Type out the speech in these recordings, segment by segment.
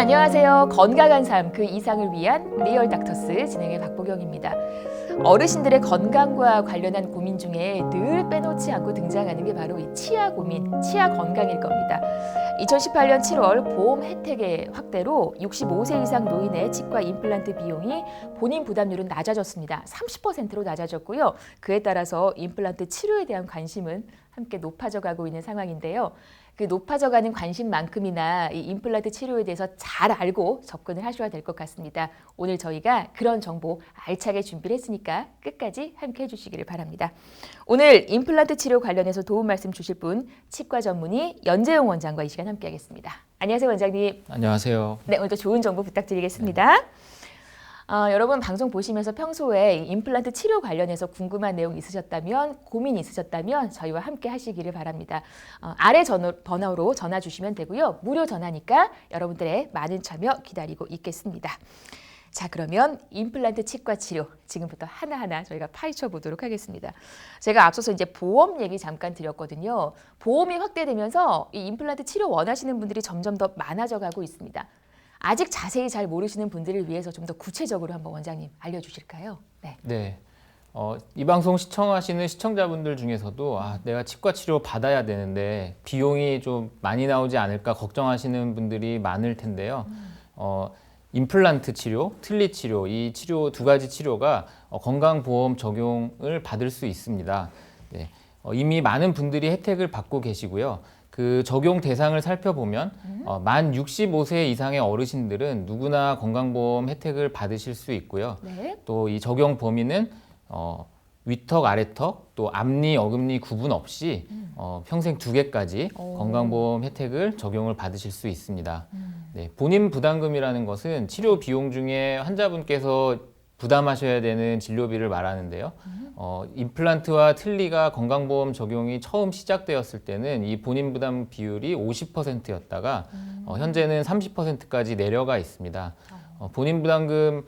안녕하세요. 건강한 삶 그 이상을 위한 리얼 닥터스 진행의 박보경입니다. 어르신들의 건강과 관련한 고민 중에 늘 빼놓지 않고 등장하는 게 바로 이 치아 고민, 치아 건강일 겁니다. 2018년 7월 보험 혜택의 확대로 65세 이상 노인의 치과 임플란트 비용이 본인 부담률은 낮아졌습니다. 30%로 낮아졌고요. 그에 따라서 임플란트 치료에 대한 관심은 함께 높아져 가고 있는 상황인데요. 그 높아져가는 관심만큼이나 이 임플란트 치료에 대해서 잘 알고 접근을 하셔야 될 것 같습니다. 오늘 저희가 그런 정보 알차게 준비를 했으니까 끝까지 함께 해주시기를 바랍니다. 오늘 임플란트 치료 관련해서 도움 말씀 주실 분 치과 전문의 연재용 원장과 이 시간 함께하겠습니다. 안녕하세요 원장님. 안녕하세요. 네 오늘도 좋은 정보 부탁드리겠습니다. 어, 여러분 방송 보시면서 평소에 이 임플란트 치료 관련해서 궁금한 내용 있으셨다면 고민 있으셨다면 저희와 함께 하시기를 바랍니다. 어, 아래 전화, 번호로 전화 주시면 되고요. 무료 전화니까 여러분들의 많은 참여 기다리고 있겠습니다. 자 그러면 임플란트 치과 치료 지금부터 하나하나 저희가 파헤쳐 보도록 하겠습니다. 제가 앞서서 이제 보험 얘기 잠깐 드렸거든요. 보험이 확대되면서 이 임플란트 치료 원하시는 분들이 점점 더 많아져 가고 있습니다. 아직 자세히 잘 모르시는 분들을 위해서 좀 더 구체적으로 한번 원장님 알려주실까요? 네. 네. 어, 이 방송 시청하시는 시청자분들 중에서도 아, 내가 치과 치료 받아야 되는데 비용이 좀 많이 나오지 않을까 걱정하시는 분들이 많을 텐데요. 어, 임플란트 치료, 틀니 치료 이 치료 두 가지 치료가 어, 건강보험 적용을 받을 수 있습니다. 네. 어, 이미 많은 분들이 혜택을 받고 계시고요. 그 적용 대상을 살펴보면 어, 만 65세 이상의 어르신들은 누구나 건강보험 혜택을 받으실 수 있고요. 네. 또 이 적용 범위는 어, 위턱, 아래턱, 또 앞니, 어금니 구분 없이 어, 평생 두 개까지 오. 건강보험 혜택을 적용을 받으실 수 있습니다. 네, 본인 부담금이라는 것은 치료 비용 중에 환자분께서 부담하셔야 되는 진료비를 말하는데요. 어, 임플란트와 틀니가 건강보험 적용이 처음 시작되었을 때는 이 본인 부담 비율이 50%였다가 어, 현재는 30%까지 내려가 있습니다. 어, 본인 부담금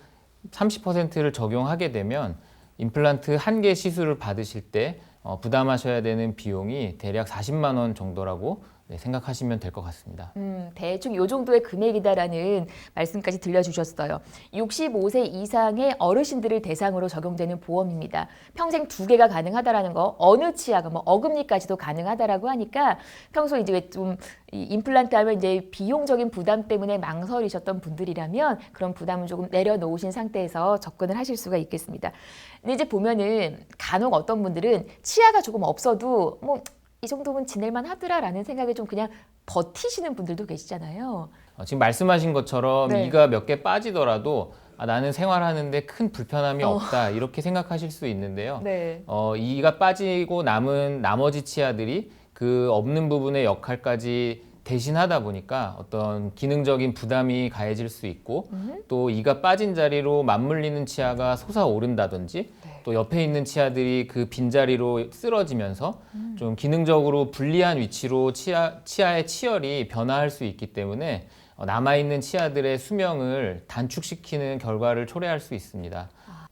30%를 적용하게 되면 임플란트 한 개 시술을 받으실 때 어, 부담하셔야 되는 비용이 대략 40만 원 정도라고 네, 생각하시면 될 것 같습니다. 음, 대충 요 정도의 금액이다라는 말씀까지 들려주셨어요. 65세 이상의 어르신들을 대상으로 적용되는 보험입니다. 평생 두 개가 가능하다라는 거 어느 치아가 뭐 어금니까지도 가능하다라고 하니까 평소 이제 좀이 임플란트 하면 이제 비용적인 부담 때문에 망설이셨던 분들이라면 그런 부담을 조금 내려놓으신 상태에서 접근을 하실 수가 있겠습니다. 근데 이제 보면은 간혹 어떤 분들은 치아가 조금 없어도 뭐 이 정도면 지낼만 하더라라는 생각에 좀 그냥 버티시는 분들도 계시잖아요. 어, 지금 말씀하신 것처럼 네. 이가 몇 개 빠지더라도 아, 나는 생활하는데 큰 불편함이 어. 없다 이렇게 생각하실 수 있는데요. 네. 어, 이가 빠지고 남은 나머지 치아들이 그 없는 부분의 역할까지 대신하다 보니까 어떤 기능적인 부담이 가해질 수 있고 또 이가 빠진 자리로 맞물리는 치아가 솟아오른다든지 또 옆에 있는 치아들이 그 빈자리로 쓰러지면서 좀 기능적으로 불리한 위치로 치아, 치아의 치열이 변화할 수 있기 때문에 어, 남아있는 치아들의 수명을 단축시키는 결과를 초래할 수 있습니다.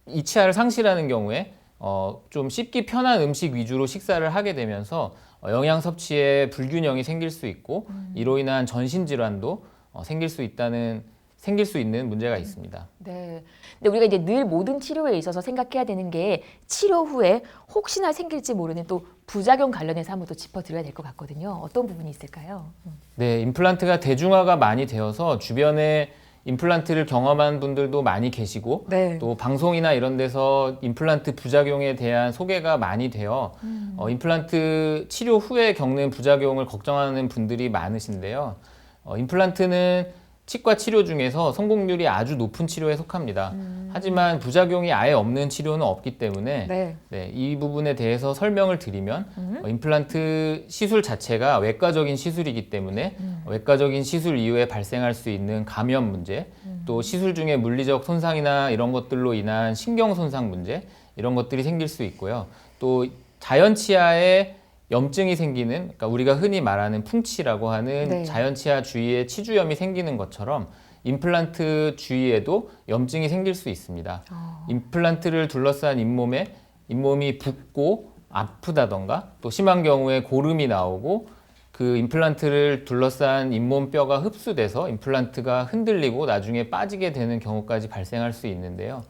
이 치아를 상실하는 경우에 어, 좀 씹기 편한 음식 위주로 식사를 하게 되면서 어, 영양 섭취에 불균형이 생길 수 있고 이로 인한 전신 질환도 어, 생길 수 있다는 생길 수 있는 문제가 있습니다. 네. 근데 우리가 이제 늘 모든 치료에 있어서 생각해야 되는 게 치료 후에 혹시나 생길지 모르는 또 부작용 관련해서 한번 또 짚어드려야 될 것 같거든요. 어떤 부분이 있을까요? 음. 네, 임플란트가 대중화가 많이 되어서 주변에 임플란트를 경험한 분들도 많이 계시고 네. 또 방송이나 이런 데서 임플란트 부작용에 대한 소개가 많이 되어 어, 임플란트 치료 후에 겪는 부작용을 걱정하는 분들이 많으신데요. 어, 임플란트는 치과 치료 중에서 성공률이 아주 높은 치료에 속합니다. 하지만 부작용이 아예 없는 치료는 없기 때문에 네. 네, 이 부분에 대해서 설명을 드리면 어, 임플란트 시술 자체가 외과적인 시술이기 때문에 외과적인 시술 이후에 발생할 수 있는 감염 문제, 또 시술 중에 물리적 손상이나 이런 것들로 인한 신경 손상 문제 이런 것들이 생길 수 있고요. 또 자연 치아에 염증이 생기는 그러니까 우리가 흔히 말하는 풍치라고 하는 네. 자연 치아 주위에 치주염이 생기는 것처럼 임플란트 주위에도 염증이 생길 수 있습니다. 임플란트를 둘러싼 잇몸에 잇몸이 붓고 아프다던가 또 심한 경우에 고름이 나오고 그그 임플란트를 둘러싼 잇몸 뼈가 흡수돼서 임플란트가 흔들리고 나중에 빠지게 되는 경우까지 발생할 수 있는데요.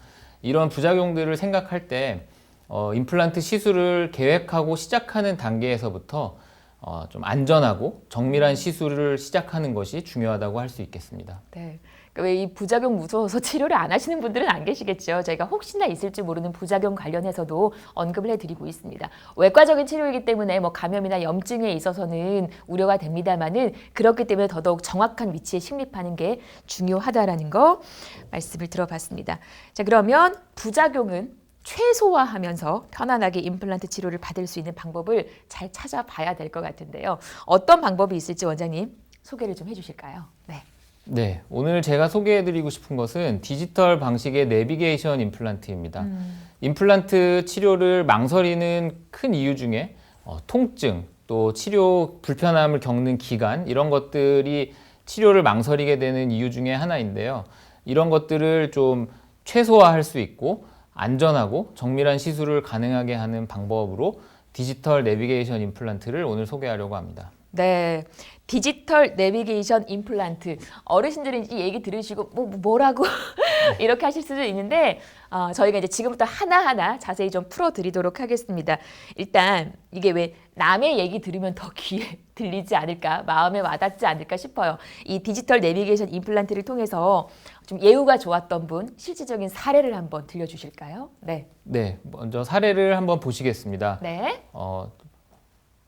이런 부작용들을 생각할 때 어, 임플란트 시술을 계획하고 시작하는 단계에서부터 어, 좀 안전하고 정밀한 시술을 시작하는 것이 중요하다고 할 수 있겠습니다. 네. 왜이 부작용 무서워서 치료를 안 하시는 분들은 안 계시겠죠. 저희가 혹시나 있을지 모르는 부작용 관련해서도 언급을 해드리고 있습니다. 외과적인 치료이기 때문에 뭐 감염이나 염증에 있어서는 우려가 됩니다만은 그렇기 때문에 더더욱 정확한 위치에 식립하는 게 중요하다라는 거 말씀을 들어봤습니다. 자 그러면 부작용은 최소화하면서 편안하게 임플란트 치료를 받을 수 있는 방법을 잘 찾아봐야 될 것 같은데요. 어떤 방법이 있을지 원장님 소개를 좀 해주실까요? 네. 네, 오늘 제가 소개해드리고 싶은 것은 디지털 방식의 내비게이션 임플란트입니다. 임플란트 치료를 망설이는 큰 이유 중에 어, 통증, 또 치료 불편함을 겪는 기간 이런 것들이 치료를 망설이게 되는 이유 중에 하나인데요. 이런 것들을 좀 최소화할 수 있고 안전하고 정밀한 시술을 가능하게 하는 방법으로 디지털 내비게이션 임플란트를 오늘 소개하려고 합니다. 네. 디지털 내비게이션 임플란트. 어르신들은 이 얘기 들으시고 뭐 뭐라고 이렇게 하실 수도 있는데 어, 저희가 이제 지금부터 하나하나 자세히 좀 풀어 드리도록 하겠습니다. 일단 이게 왜 남의 얘기 들으면 더 귀에 들리지 않을까, 마음에 와닿지 않을까 싶어요. 이 디지털 내비게이션 임플란트를 통해서 좀 예후가 좋았던 분 실질적인 사례를 한번 들려 주실까요? 네. 네, 먼저 사례를 한번 보시겠습니다. 네. 어,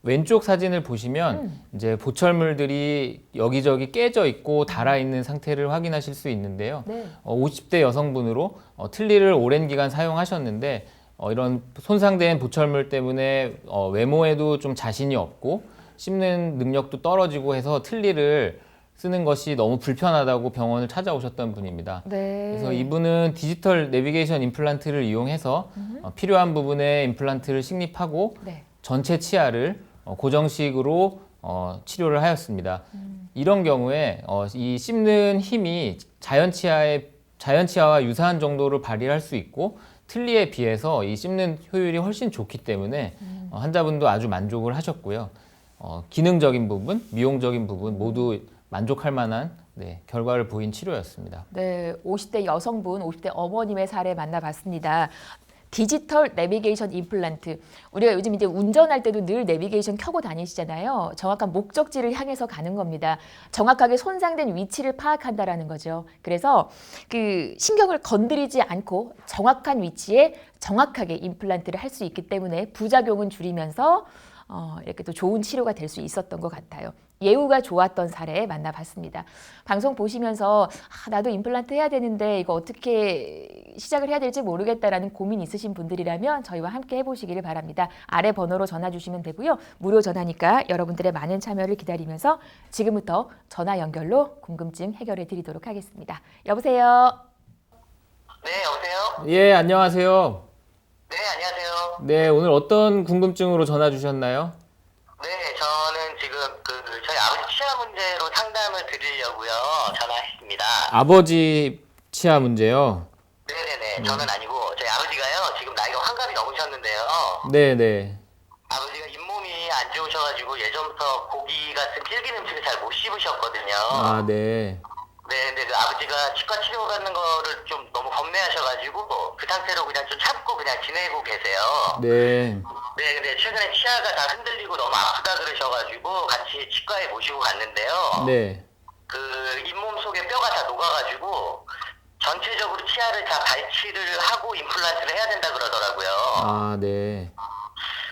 왼쪽 사진을 보시면 음. 이제 보철물들이 여기저기 깨져 있고 닳아 있는 상태를 확인하실 수 있는데요. 네. 어, 50대 여성분으로 어, 틀니를 오랜 기간 사용하셨는데 어, 이런 손상된 보철물 때문에 어, 외모에도 좀 자신이 없고 씹는 능력도 떨어지고 해서 틀니를 쓰는 것이 너무 불편하다고 병원을 찾아오셨던 분입니다. 네. 그래서 이분은 디지털 내비게이션 임플란트를 이용해서 어, 필요한 부분에 임플란트를 식립하고 네. 전체 치아를 어, 고정식으로 어, 치료를 하였습니다. 이런 경우에 어, 이 씹는 힘이 자연 치아의 자연 치아와 유사한 정도로 발휘할 수 있고 틀니에 비해서 이 씹는 효율이 훨씬 좋기 때문에 어, 환자분도 아주 만족을 하셨고요. 어, 기능적인 부분, 미용적인 부분 모두 만족할 만한 네, 결과를 보인 치료였습니다. 네, 50대 여성분, 50대 어머님의 사례 만나봤습니다. 디지털 내비게이션 임플란트. 우리가 요즘 이제 운전할 때도 늘 내비게이션 켜고 다니시잖아요. 정확한 목적지를 향해서 가는 겁니다. 정확하게 손상된 위치를 파악한다라는 거죠. 그래서 그 신경을 건드리지 않고 정확한 위치에 정확하게 임플란트를 할 수 있기 때문에 부작용은 줄이면서 어, 이렇게 또 좋은 치료가 될 수 있었던 것 같아요. 예후가 좋았던 사례 만나봤습니다. 방송 보시면서 아, 나도 임플란트 해야 되는데 이거 어떻게 시작을 해야 될지 모르겠다라는 고민 있으신 분들이라면 저희와 함께 해보시기를 바랍니다. 아래 번호로 전화 주시면 되고요. 무료 전화니까 여러분들의 많은 참여를 기다리면서 지금부터 전화 연결로 궁금증 해결해 드리도록 하겠습니다. 여보세요. 네, 여보세요? 예, 안녕하세요. 네, 안녕하세요. 네, 오늘 어떤 궁금증으로 전화 주셨나요? 네, 저는 지금 그 저희 아버지 치아 문제로 상담을 드리려고요. 전화했습니다. 아버지 치아 문제요. 네네네, 저는 아니고 저희 아버지가요. 지금 나이가 환갑이 넘으셨는데요. 네, 네. 아버지가 잇몸이 안 좋으셔가지고 예전부터 고기 같은 질긴 음식을 잘 못 씹으셨거든요. 아, 네. 네, 근데 그 아버지가 치과 치료 받는 거를 좀 너무 겁내하셔가지고 그 상태로 그냥 좀 참고 그냥 지내고 계세요. 네. 네, 근데 최근에 치아가 다 흔들리고 너무 아프다 그러셔가지고 같이 치과에 모시고 갔는데요. 네. 그 잇몸 속에 뼈가 다 녹아가지고 전체적으로 치아를 다 발치를 하고 임플란트를 해야 된다 그러더라고요. 아, 네.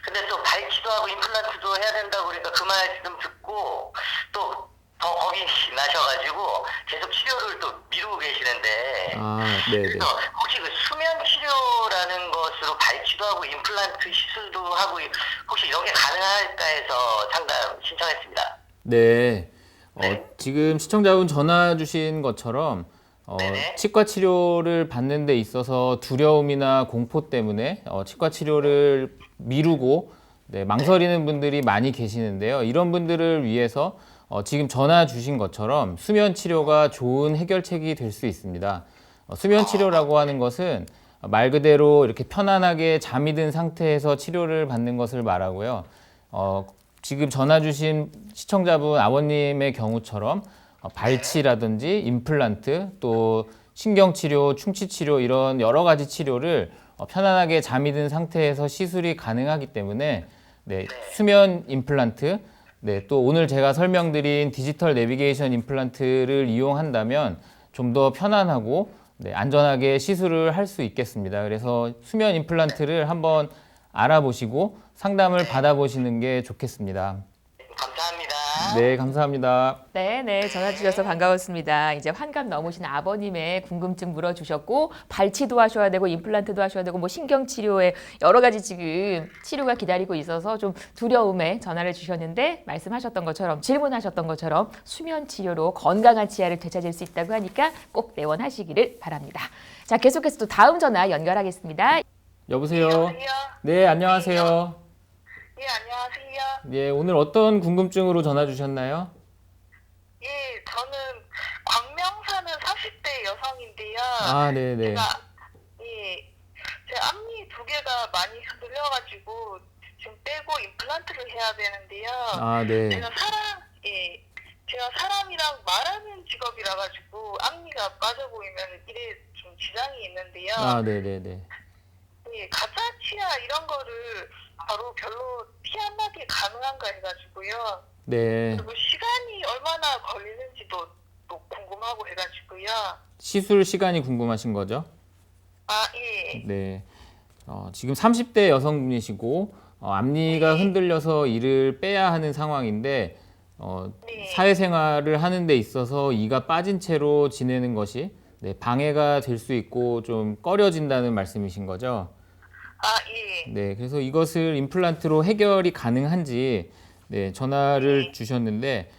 근데 또 발치도 하고 임플란트도 해야 된다고 그러니까 그 말씀 듣고 또 더 겁이 나셔가지고 계속 치료를 또 미루고 계시는데 아, 네, 네. 그래서 혹시 그 치료라는 것으로 발치도 하고 임플란트 시술도 하고 혹시 이런 게 가능할까 해서 상담 신청했습니다. 네. 어, 네. 지금 시청자분 전화 주신 것처럼 어, 네네. 치과 치료를 받는 데 있어서 두려움이나 공포 때문에 어, 치과 치료를 미루고 네, 망설이는 분들이 많이 계시는데요. 이런 분들을 위해서 어, 지금 전화 주신 것처럼 수면 치료가 좋은 해결책이 될 수 있습니다. 어, 수면 치료라고 하는 것은 말 그대로 이렇게 편안하게 잠이 든 상태에서 치료를 받는 것을 말하고요. 어, 지금 전화 주신 시청자분 아버님의 경우처럼 어, 발치라든지 임플란트 또 신경치료, 충치치료 이런 여러 가지 치료를 어, 편안하게 잠이 든 상태에서 시술이 가능하기 때문에 네, 수면 임플란트 네, 또 오늘 제가 설명드린 디지털 내비게이션 임플란트를 이용한다면 좀 더 편안하고 네, 안전하게 시술을 할 수 있겠습니다. 그래서 수면 임플란트를 한번 알아보시고 상담을 받아보시는 게 좋겠습니다. 네, 감사합니다. 네, 네. 전화 주셔서 반가웠습니다. 이제 환갑 넘으신 아버님의 궁금증 물어주셨고, 발치도 하셔야 되고, 임플란트도 하셔야 되고, 뭐 신경 치료에 여러 가지 지금 치료가 기다리고 있어서 좀 두려움에 전화를 주셨는데, 말씀하셨던 것처럼, 질문하셨던 것처럼 수면 치료로 건강한 치아를 되찾을 수 있다고 하니까 꼭 내원하시기를 바랍니다. 자, 계속해서 또 다음 전화 연결하겠습니다. 여보세요. 여보세요? 네, 안녕하세요. 예, 안녕하세요. 예, 오늘 어떤 궁금증으로 전화 주셨나요? 예, 저는 광명 사는 40대 여성인데요. 아, 네, 네. 제가 예, 제 앞니 두 개가 많이 흔들려가지고 지금 빼고 임플란트를 해야 되는데요. 아, 네. 제가 사람 예, 제가 사람이랑 말하는 직업이라 가지고 앞니가 빠져 보이면 이래 좀 지장이 있는데요. 아, 네, 네, 네. 예, 가짜 치아 이런 거를 바로 별로 티안 나게 가능한가 해가지고요. 네. 그리고 시간이 얼마나 걸리는지도 또 궁금하고 해가지고요. 시술 시간이 궁금하신 거죠? 아, 예. 네. 어, 지금 30대 여성분이시고 어, 앞니가 흔들려서 이를 빼야 하는 상황인데 어, 네. 사회생활을 하는 데 있어서 이가 빠진 채로 지내는 것이 네, 방해가 될 수 있고 좀 꺼려진다는 말씀이신 거죠? 아, 예. 네, 그래서 이것을 임플란트로 해결이 가능한지 네, 전화를 주셨는데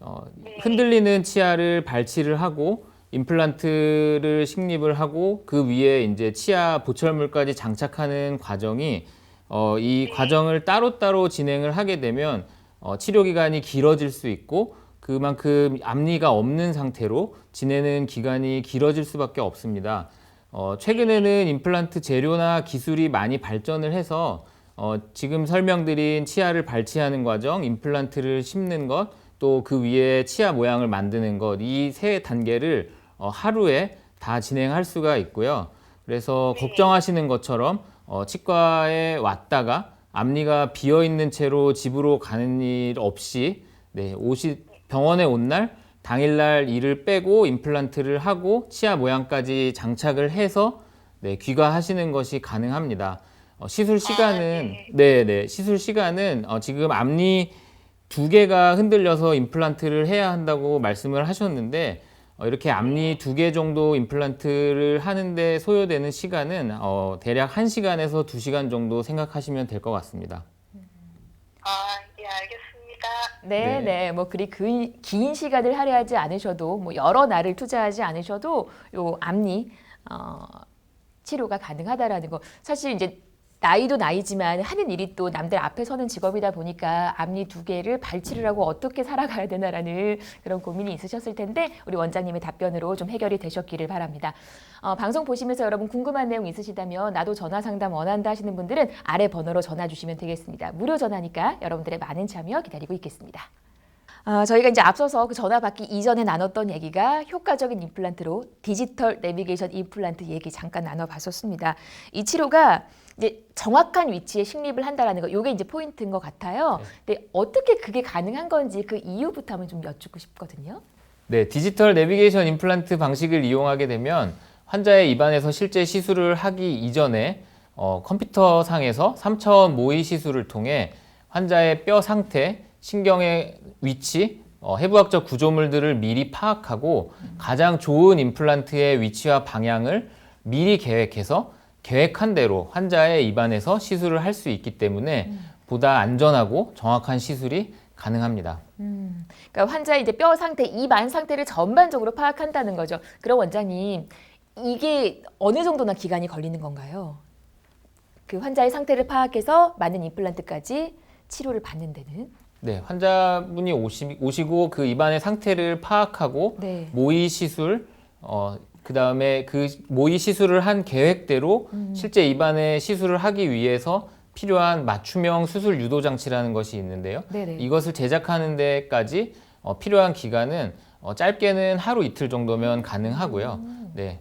어, 흔들리는 치아를 발치를 하고 임플란트를 식립을 하고 그 위에 이제 치아 보철물까지 장착하는 과정이 어, 이 과정을 따로따로 진행을 하게 되면 어, 치료 기간이 길어질 수 있고 그만큼 앞니가 없는 상태로 지내는 기간이 길어질 수밖에 없습니다. 어, 최근에는 임플란트 재료나 기술이 많이 발전을 해서 어, 지금 설명드린 치아를 발치하는 과정, 임플란트를 심는 것, 또 그 위에 치아 모양을 만드는 것, 이 세 단계를 어, 하루에 다 진행할 수가 있고요. 그래서 걱정하시는 것처럼 어, 치과에 왔다가 앞니가 비어 있는 채로 집으로 가는 일 없이 네, 오시 병원에 온 날 당일날 이를 빼고 임플란트를 하고 치아 모양까지 장착을 해서 네, 귀가하시는 것이 가능합니다. 어, 시술 시간은 네, 네. 시술 시간은 어, 지금 앞니 두 개가 흔들려서 임플란트를 해야 한다고 말씀을 하셨는데 어, 이렇게 앞니 두 개 정도 임플란트를 하는데 소요되는 시간은 어, 대략 1시간에서 2시간 정도 생각하시면 될 것 같습니다. 아, 예, 알겠습니다. 네, 네. 네. 뭐 그리 그, 긴 시간을 할애하지 않으셔도 뭐 여러 날을 투자하지 않으셔도 요 앞니 어, 치료가 가능하다라는 거. 사실 이제 나이도 나이지만 하는 일이 또 남들 앞에 서는 직업이다 보니까 앞니 두 개를 발치를 하고 어떻게 살아가야 되나라는 그런 고민이 있으셨을 텐데 우리 원장님의 답변으로 좀 해결이 되셨기를 바랍니다. 어, 방송 보시면서 여러분 궁금한 내용 있으시다면 나도 전화 상담 원한다 하시는 분들은 아래 번호로 전화 주시면 되겠습니다. 무료 전화니까 여러분들의 많은 참여 기다리고 있겠습니다. 아, 저희가 이제 앞서서 그 전화 받기 이전에 나눴던 얘기가 효과적인 임플란트로 디지털 내비게이션 임플란트 얘기 잠깐 나눠봤었습니다. 이 치료가 이제 정확한 위치에 식립을 한다라는 거, 이게 이제 포인트인 것 같아요. 근데 어떻게 그게 가능한 건지 그 이유부터 한번 좀 여쭙고 싶거든요. 네, 디지털 내비게이션 임플란트 방식을 이용하게 되면 환자의 입안에서 실제 시술을 하기 이전에 어, 컴퓨터 상에서 3차원 모의 시술을 통해 환자의 뼈 상태, 신경의 위치, 어, 해부학적 구조물들을 미리 파악하고 가장 좋은 임플란트의 위치와 방향을 미리 계획해서 계획한 대로 환자의 입안에서 시술을 할 수 있기 때문에 보다 안전하고 정확한 시술이 가능합니다. 그러니까 환자의 이제 뼈 상태, 입 안 상태를 전반적으로 파악한다는 거죠. 그럼 원장님, 이게 어느 정도나 기간이 걸리는 건가요? 그 환자의 상태를 파악해서 맞는 임플란트까지 치료를 받는 데는? 네, 환자분이 오시, 오시고 그 입안의 상태를 파악하고 네. 모의 시술, 어, 그 다음에 그 모의 시술을 한 계획대로 실제 입안의 시술을 하기 위해서 필요한 맞춤형 수술 유도 장치라는 것이 있는데요. 네네. 이것을 제작하는 데까지 어, 필요한 기간은 어, 짧게는 하루 이틀 정도면 가능하고요. 네.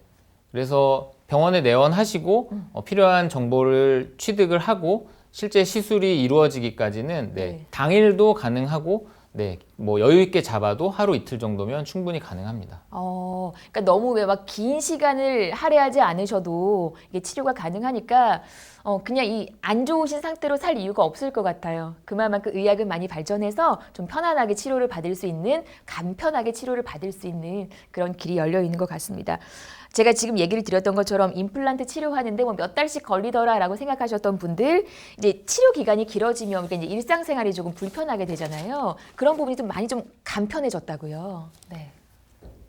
그래서 병원에 내원하시고 어, 필요한 정보를 취득을 하고 실제 시술이 이루어지기까지는 네, 네. 당일도 가능하고 네, 뭐 여유 있게 잡아도 하루 이틀 정도면 충분히 가능합니다. 어, 그러니까 너무 왜 막 긴 시간을 할애하지 않으셔도 이게 치료가 가능하니까 어, 그냥 이 안 좋으신 상태로 살 이유가 없을 것 같아요. 그만큼 의학은 많이 발전해서 좀 편안하게 치료를 받을 수 있는 간편하게 치료를 받을 수 있는 그런 길이 열려 있는 것 같습니다. 제가 지금 얘기를 드렸던 것처럼 임플란트 치료하는데 뭐 몇 달씩 걸리더라라고 생각하셨던 분들 이제 치료 기간이 길어지면 이제 일상생활이 조금 불편하게 되잖아요. 그런 부분이 좀 많이 좀 간편해졌다고요. 네.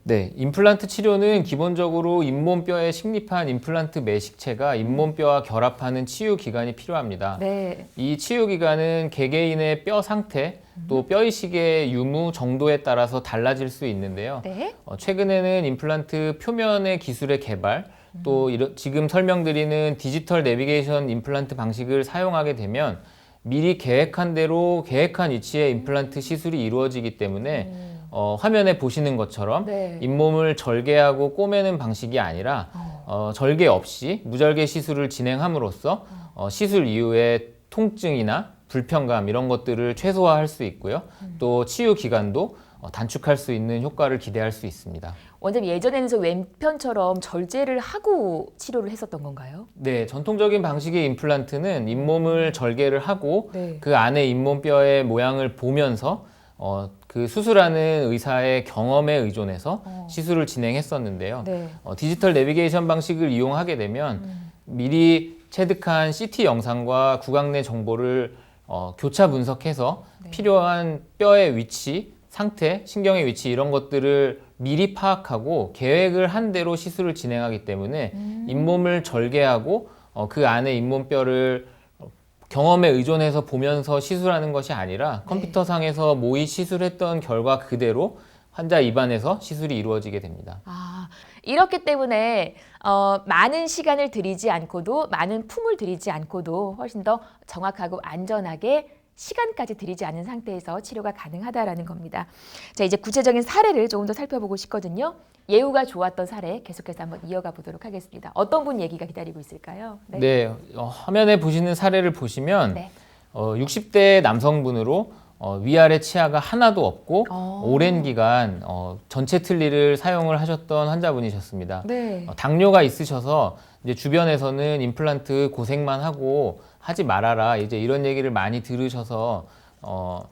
네, 임플란트 치료는 기본적으로 잇몸뼈에 식립한 임플란트 매식체가 잇몸뼈와 결합하는 치유 기간이 필요합니다. 네. 이 치유 기간은 개개인의 뼈 상태 또 뼈이식의 유무 정도에 따라서 달라질 수 있는데요. 네. 어, 최근에는 임플란트 표면의 기술의 개발 또 이런- 지금 설명드리는 디지털 내비게이션 임플란트 방식을 사용하게 되면 미리 계획한 대로 계획한 위치에 임플란트 시술이 이루어지기 때문에 어, 화면에 보시는 것처럼 네. 잇몸을 절개하고 꼬매는 방식이 아니라 어, 절개 없이 무절개 시술을 진행함으로써 어, 시술 이후에 통증이나 불편감 이런 것들을 최소화할 수 있고요. 또 치유 기간도 어, 단축할 수 있는 효과를 기대할 수 있습니다. 원장님 예전에는 저 왼편처럼 절제를 하고 치료를 했었던 건가요? 네, 전통적인 방식의 임플란트는 잇몸을 절개를 하고 네. 그 안에 잇몸뼈의 모양을 보면서 어, 그 수술하는 의사의 경험에 의존해서 어. 시술을 진행했었는데요. 네. 어, 디지털 내비게이션 방식을 이용하게 되면 미리 체득한 CT 영상과 구강 내 정보를 어, 교차 분석해서 필요한 뼈의 위치, 상태, 신경의 위치 이런 것들을 미리 파악하고 계획을 한 대로 시술을 진행하기 때문에 잇몸을 절개하고 어, 그 안에 잇몸뼈를 어, 경험에 의존해서 보면서 시술하는 것이 아니라 컴퓨터상에서 모의 시술했던 결과 그대로 환자 입안에서 시술이 이루어지게 됩니다. 아 이렇기 때문에 어, 많은 시간을 들이지 않고도 많은 품을 들이지 않고도 훨씬 더 정확하고 안전하게 시간까지 들이지 않은 상태에서 치료가 가능하다라는 겁니다. 자 이제 구체적인 사례를 조금 더 살펴보고 싶거든요. 예후가 좋았던 사례 계속해서 한번 이어가 보도록 하겠습니다. 어떤 분 얘기가 기다리고 있을까요? 네, 어, 화면에 보시는 사례를 보시면 네. 어, 60대 남성분으로 어, 위아래 치아가 하나도 없고 어. 오랜 기간 어, 전체 틀니를 사용을 하셨던 환자분이셨습니다. 네. 어, 당뇨가 있으셔서 이제 주변에서는 임플란트 고생만 하고 하지 말아라 이제 이런 얘기를 많이 들으셔서 어,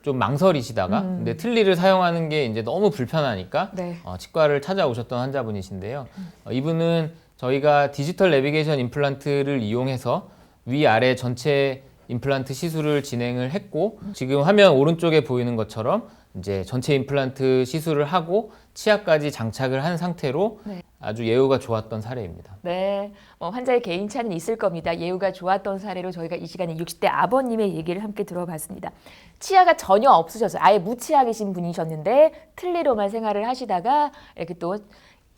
좀 망설이시다가 근데 틀니를 사용하는 게 이제 너무 불편하니까 네. 어, 치과를 찾아오셨던 환자분이신데요. 어, 이분은 저희가 디지털 내비게이션 임플란트를 이용해서 위아래 전체 임플란트 시술을 진행을 했고 지금 화면 오른쪽에 보이는 것처럼 이제 전체 임플란트 시술을 하고 치아까지 장착을 한 상태로 네. 아주 예후가 좋았던 사례입니다. 네, 뭐 환자의 개인차는 있을 겁니다. 예후가 좋았던 사례로 저희가 이 시간에 60대 아버님의 얘기를 함께 들어봤습니다. 치아가 전혀 없으셔서 아예 무치아계신 분이셨는데 틀니로만 생활을 하시다가 이렇게 또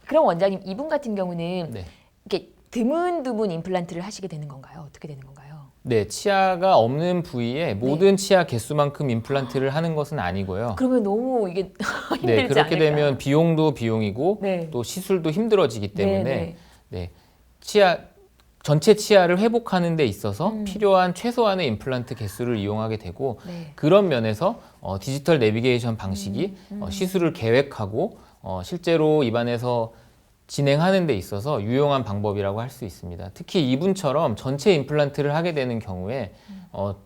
그럼 원장님 이분 같은 경우는 네. 이렇게 드문드문 임플란트를 하시게 되는 건가요? 어떻게 되는 건가요? 네, 치아가 없는 부위에 모든 치아 개수만큼 임플란트를 하는 것은 아니고요. 그러면 너무 이게 힘들지 네, 그렇게 않을까? 되면 비용도 비용이고 네. 또 시술도 힘들어지기 때문에 네, 네, 치아 전체 치아를 회복하는 데 있어서 음. 필요한 최소한의 임플란트 개수를 이용하게 되고 네. 그런 면에서 어, 디지털 내비게이션 방식이 음, 어, 시술을 계획하고 어, 실제로 입안에서 진행하는 데 있어서 유용한 방법이라고 할 수 있습니다. 특히 이분처럼 전체 임플란트를 하게 되는 경우에 어,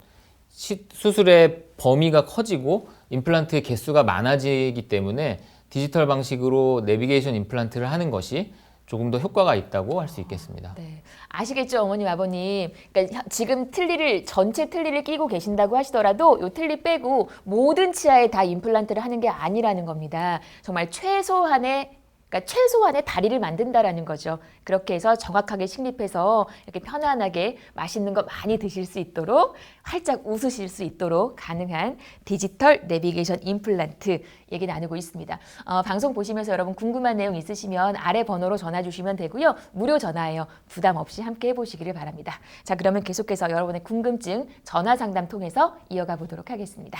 시- 수술의 범위가 커지고 임플란트의 개수가 많아지기 때문에 디지털 방식으로 내비게이션 임플란트를 하는 것이 조금 더 효과가 있다고 할 수 있겠습니다. 네. 아시겠죠, 어머님, 아버님. 그러니까 혀- 지금 틀니를 전체 틀니를 끼고 계신다고 하시더라도 요 틀니 빼고 모든 치아에 다 임플란트를 하는 게 아니라는 겁니다. 정말 최소한의 그러니까 최소한의 다리를 만든다라는 거죠. 그렇게 해서 정확하게 식립해서 이렇게 편안하게 맛있는 거 많이 드실 수 있도록 활짝 웃으실 수 있도록 가능한 디지털 내비게이션 임플란트 얘기 나누고 있습니다. 어, 방송 보시면서 여러분 궁금한 내용 있으시면 아래 번호로 전화 주시면 되고요. 무료 전화예요. 부담 없이 함께 해보시기를 바랍니다. 자, 그러면 계속해서 여러분의 궁금증 전화 상담 통해서 이어가 보도록 하겠습니다.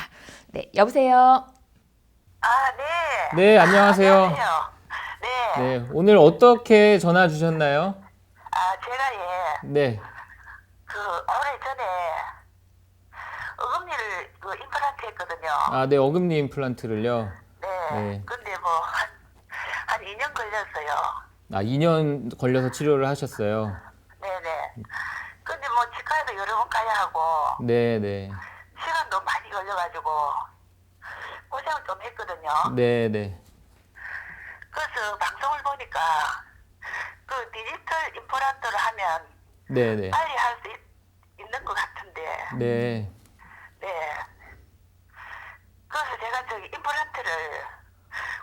네, 여보세요. 아, 네. 네, 안녕하세요. 안녕하세요. 네. 네, 오늘 어떻게 전화 주셨나요? 아, 제가 예, 네. 그, 오래 전에 어금니를 그 임플란트 했거든요. 아, 네, 어금니 임플란트를요. 네. 네. 근데 뭐, 한, 한 2년 걸렸어요. 아, 2년 걸려서 치료를 하셨어요. 네네. 근데 뭐, 치과에도 여러 번 가야 하고, 네, 네. 시간도 많이 걸려가지고, 고생을 좀 했거든요. 네, 네. 보니까, 그 디지털 임플란트를 하면 네, 네. 빨리 할 수 있는 것 같은데, 네. 네. 그래서 제가 저기 임플란트를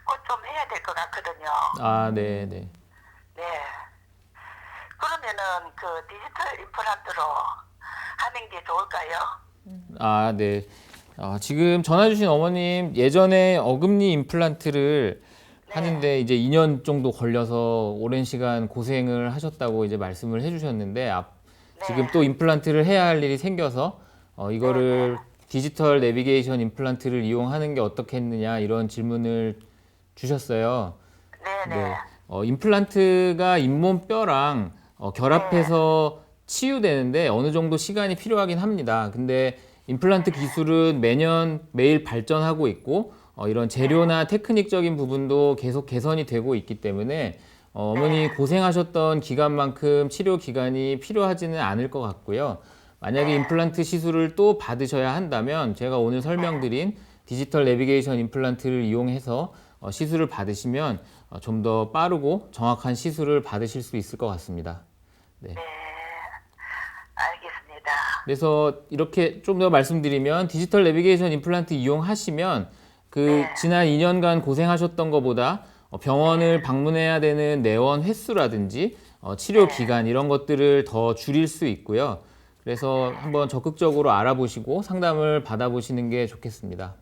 곧 좀 해야 될 것 같거든요. 아, 네, 네. 네. 그러면은 그 디지털 임플란트로 하는 게 좋을까요? 아, 네. 아, 지금 전화 주신 어머님 예전에 어금니 임플란트를 하는데 이제 2년 정도 걸려서 오랜 시간 고생을 하셨다고 이제 말씀을 해주셨는데 앞, 지금 또 임플란트를 해야 할 일이 생겨서 어, 이거를 디지털 내비게이션 임플란트를 이용하는 게 어떻겠느냐 이런 질문을 주셨어요. 네네. 네. 어, 임플란트가 잇몸 뼈랑 어, 결합해서 치유되는데 어느 정도 시간이 필요하긴 합니다. 근데 임플란트 기술은 매년 매일 발전하고 있고 어, 이런 재료나 테크닉적인 부분도 계속 개선이 되고 있기 때문에 어, 어머니 고생하셨던 기간만큼 치료 기간이 필요하지는 않을 것 같고요. 만약에 임플란트 시술을 또 받으셔야 한다면 제가 오늘 설명드린 디지털 내비게이션 임플란트를 이용해서 어, 시술을 받으시면 어, 좀 더 빠르고 정확한 시술을 받으실 수 있을 것 같습니다. 알겠습니다. 그래서 이렇게 좀 더 말씀드리면 디지털 내비게이션 임플란트 이용하시면 그 지난 2년간 고생하셨던 것보다 어, 병원을 방문해야 되는 내원 횟수라든지 어, 치료 기간 이런 것들을 더 줄일 수 있고요. 그래서 한번 적극적으로 알아보시고 상담을 받아보시는 게 좋겠습니다.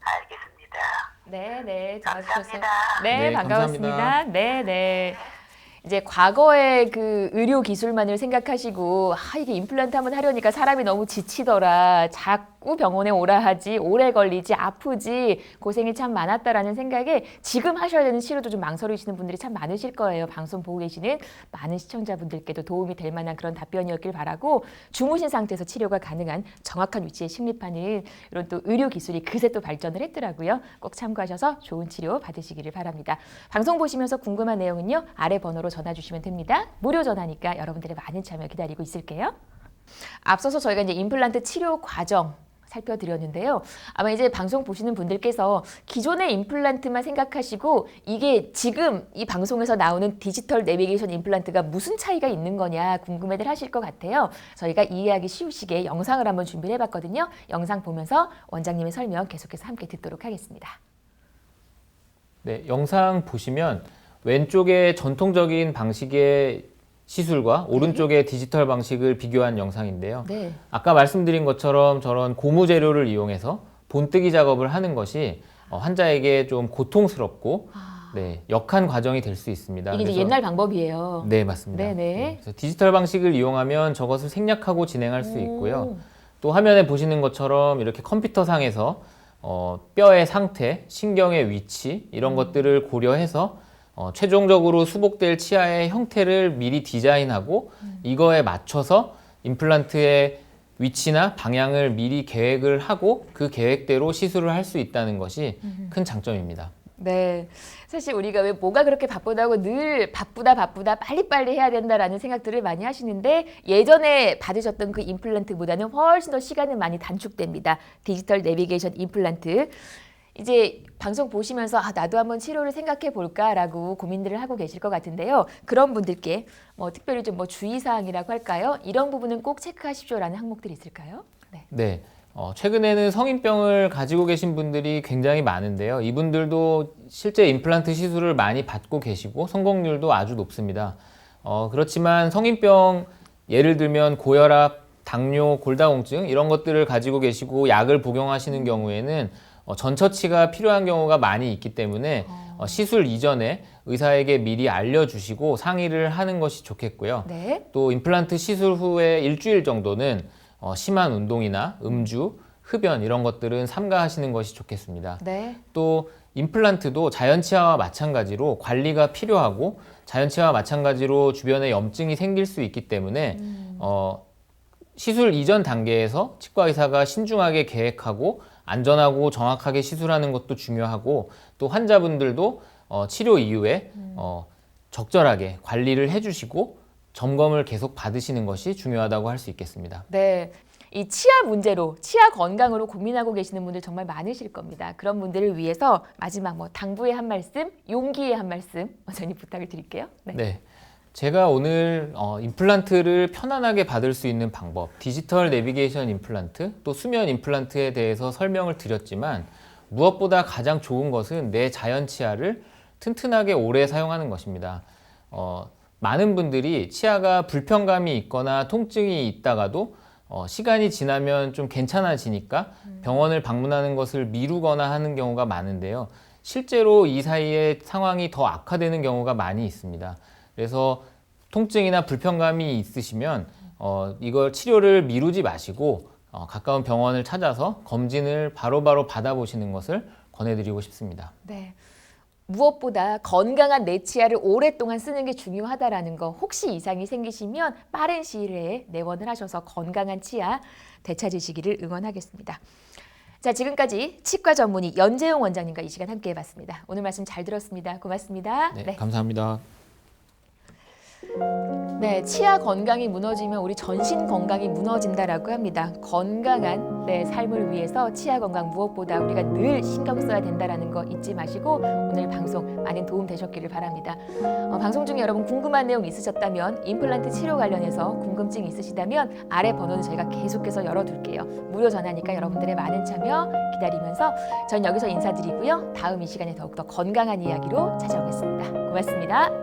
알겠습니다. 네, 네. 전화 주셔서 감사합니다. 네, 네, 반가웠습니다. 감사합니다. 네, 네. 이제 과거의 그 의료 기술만을 생각하시고 아 이게 임플란트 한번 하려니까 사람이 너무 지치더라. 자꾸 병원에 오라 하지. 오래 걸리지. 아프지. 고생이 참 많았다라는 생각에 지금 하셔야 되는 치료도 좀 망설이시는 분들이 참 많으실 거예요. 방송 보고 계시는 많은 시청자분들께도 도움이 될 만한 그런 답변이었길 바라고 주무신 상태에서 치료가 가능한 정확한 위치에 식립하는 이런 또 의료 기술이 그새 또 발전을 했더라고요. 꼭 참고하셔서 좋은 치료 받으시기를 바랍니다. 방송 보시면서 궁금한 내용은요. 아래 번호로 전화 주시면 됩니다. 무료 전화니까 여러분들의 많은 참여 기다리고 있을게요. 앞서서 저희가 이제 임플란트 치료 과정 살펴드렸는데요. 아마 이제 방송 보시는 분들께서 기존의 임플란트만 생각하시고 이게 지금 이 방송에서 나오는 디지털 내비게이션 임플란트가 무슨 차이가 있는 거냐 궁금해들 하실 것 같아요. 저희가 이해하기 쉬우시게 영상을 한번 준비를 해봤거든요. 영상 보면서 원장님의 설명 계속해서 함께 듣도록 하겠습니다. 네, 영상 보시면 왼쪽에 전통적인 방식의 시술과 오른쪽의 디지털 방식을 비교한 영상인데요. 네. 아까 말씀드린 것처럼 저런 고무 재료를 이용해서 본뜨기 작업을 하는 것이 어, 환자에게 좀 고통스럽고 네, 역한 과정이 될 수 있습니다. 아. 이게 이제 그래서- 옛날 방법이에요. 네, 맞습니다. 네네. 그래서 디지털 방식을 이용하면 저것을 생략하고 진행할 수 있고요. 오. 또 화면에 보시는 것처럼 이렇게 컴퓨터 상에서 어, 뼈의 상태, 신경의 위치 이런 것들을 고려해서 어, 최종적으로 수복될 치아의 형태를 미리 디자인하고 이거에 맞춰서 임플란트의 위치나 방향을 미리 계획을 하고 그 계획대로 시술을 할 수 있다는 것이 큰 장점입니다. 네. 사실 우리가 왜 뭐가 그렇게 바쁘다고 늘 바쁘다 바쁘다 빨리빨리 해야 된다라는 생각들을 많이 하시는데 예전에 받으셨던 그 임플란트보다는 훨씬 더 시간은 많이 단축됩니다. 디지털 내비게이션 임플란트. 이제 방송 보시면서 아, 나도 한번 치료를 생각해 볼까라고 고민들을 하고 계실 것 같은데요. 그런 분들께 뭐 특별히 좀 뭐 주의사항이라고 할까요? 이런 부분은 꼭 체크하십시오라는 항목들이 있을까요? 네. 네. 어, 최근에는 성인병을 가지고 계신 분들이 굉장히 많은데요. 이분들도 실제 임플란트 시술을 많이 받고 계시고 성공률도 아주 높습니다. 어, 그렇지만 성인병 예를 들면 고혈압, 당뇨, 골다공증 이런 것들을 가지고 계시고 약을 복용하시는 경우에는 어, 전처치가 필요한 경우가 많이 있기 때문에 어, 시술 이전에 의사에게 미리 알려주시고 상의를 하는 것이 좋겠고요. 네. 또 임플란트 시술 후에 일주일 정도는 어, 심한 운동이나 음주, 흡연 이런 것들은 삼가하시는 것이 좋겠습니다. 네. 또 임플란트도 자연치아와 마찬가지로 관리가 필요하고 자연치아와 마찬가지로 주변에 염증이 생길 수 있기 때문에 어, 시술 이전 단계에서 치과 의사가 신중하게 계획하고 안전하고 정확하게 시술하는 것도 중요하고 또 환자분들도 어, 치료 이후에 어, 적절하게 관리를 해주시고 점검을 계속 받으시는 것이 중요하다고 할 수 있겠습니다. 네. 이 치아 문제로 치아 건강으로 고민하고 계시는 분들 정말 많으실 겁니다. 그런 분들을 위해서 마지막 뭐 당부의 한 말씀, 용기의 한 말씀 원장님 부탁을 드릴게요. 네. 네. 제가 오늘 어, 임플란트를 편안하게 받을 수 있는 방법, 디지털 내비게이션 임플란트, 또 수면 임플란트에 대해서 설명을 드렸지만 무엇보다 가장 좋은 것은 내 자연 치아를 튼튼하게 오래 사용하는 것입니다. 어, 많은 분들이 치아가 불편감이 있거나 통증이 있다가도 어, 시간이 지나면 좀 괜찮아지니까 병원을 방문하는 것을 미루거나 하는 경우가 많은데요. 실제로 이 사이에 상황이 더 악화되는 경우가 많이 있습니다. 그래서 통증이나 불편감이 있으시면 어, 이걸 치료를 미루지 마시고 어, 가까운 병원을 찾아서 검진을 바로 바로 받아보시는 것을 권해드리고 싶습니다. 네. 무엇보다 건강한 내 치아를 오랫동안 쓰는 게 중요하다라는 거 혹시 이상이 생기시면 빠른 시일 내에 내원을 하셔서 건강한 치아 되찾으시기를 응원하겠습니다. 자, 지금까지 치과 전문의 연재용 원장님과 이 시간 함께 해봤습니다. 오늘 말씀 잘 들었습니다. 고맙습니다. 네, 감사합니다. 네, 치아 건강이 무너지면 우리 전신 건강이 무너진다라고 합니다. 건강한 네, 삶을 위해서 치아 건강 무엇보다 우리가 늘 신경 써야 된다라는 거 잊지 마시고 오늘 방송 많은 도움 되셨기를 바랍니다. 어, 방송 중에 여러분 궁금한 내용 있으셨다면 임플란트 치료 관련해서 궁금증 있으시다면 아래 번호는 저희가 계속해서 열어둘게요. 무료 전화니까 여러분들의 많은 참여 기다리면서 전 여기서 인사드리고요. 다음 이 시간에 더욱더 건강한 이야기로 찾아오겠습니다. 고맙습니다.